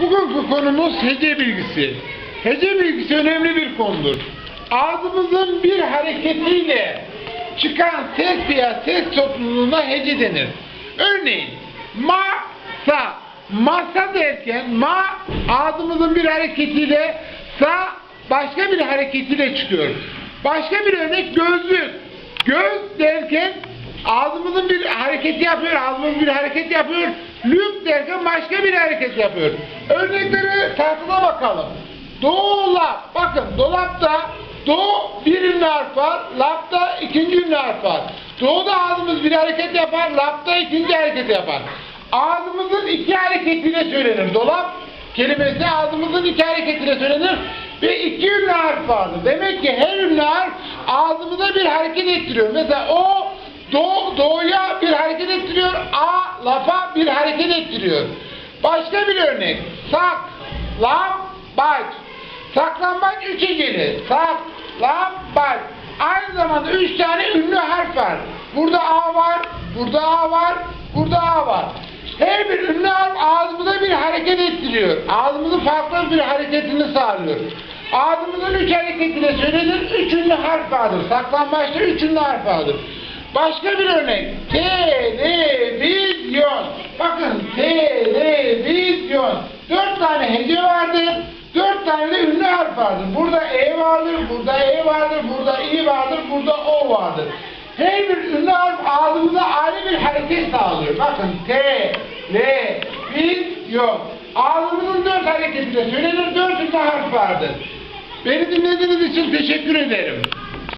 Bugünkü konumuz hece bilgisi. Hece bilgisi önemli bir konudur. Ağzımızın bir hareketiyle çıkan ses veya ses topluluğuna hece denir. Örneğin masa, masa derken ma ağzımızın bir hareketiyle sa başka bir hareketiyle çıkıyor. Başka bir örnek gözlük. Göz derken ağzımızın bir hareketi yapıyor, ağzımız bir hareket yapıyor. Lük derken başka bir hareket yapıyor. Örnekleri tahtada bakalım. Dolap. Bakın dolapta do bir ünlü harf var, lapta ikinci ünlü harf var. Doğuda ağzımız bir hareket yapar, lapta ikinci hareket yapar. Ağzımızın iki hareketiyle söylenir. Dolap kelimesi ağzımızın iki hareketiyle söylenir ve iki ünlü harf vardır. Demek ki her ünlü harf ağzımıza bir hareket ettiriyor. Mesela o do, doğuya bir hareket lafa bir hareket ettiriyor. Başka bir örnek. Sak, lam, baş. Saklambaç üç heceli. Sak, lam, baş. Aynı zamanda üç tane ünlü harf var. Burada a var, burada a var, burada a var. Her bir ünlü harf ağzımıza bir hareket ettiriyor. Ağzımızın farklı bir hareketini sağlıyor. Ağzımızın üç hareketiyle söylenir, üç ünlü harf vardır. Saklambaçta üç ünlü harf vardır. Başka bir örnek. Televizyon. Bakın televizyon. Dört tane hece vardır. Dört tane de ünlü harf vardır. Burada E vardır, burada E vardır, burada İ vardır, burada O vardır. Her bir ünlü harf ağzımıza ayrı bir hareket sağlıyor. Bakın T, L, vizyon. Ağzımızın dört hareketiyle söylenir, dört ünlü harf vardır. Beni dinlediğiniz için teşekkür ederim.